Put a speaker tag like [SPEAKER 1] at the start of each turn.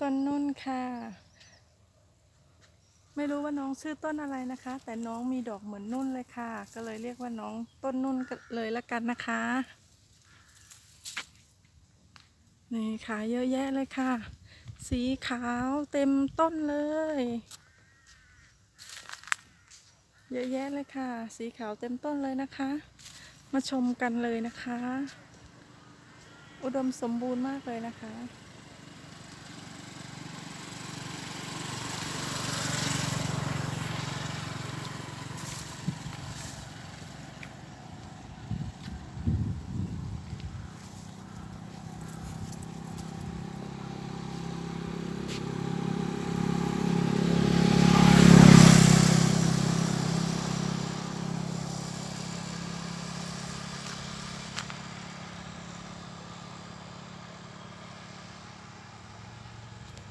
[SPEAKER 1] ต้นนุ่นค่ะ ไม่รู้ว่าน้องชื่อต้นอะไรนะคะ แต่น้องมีดอกเหมือนนุ่นเลยค่ะ ก็เลยเรียกว่าน้องต้นนุ่นกันเลยละกันนะคะ นี่ค่ะเยอะแยะเลยค่ะ สีขาวเต็มต้นเลย เยอะแยะเลยค่ะ สีขาวเต็มต้นเลยนะคะ มาชมกันเลยนะคะ อุดมสมบูรณ์มากเลยนะคะ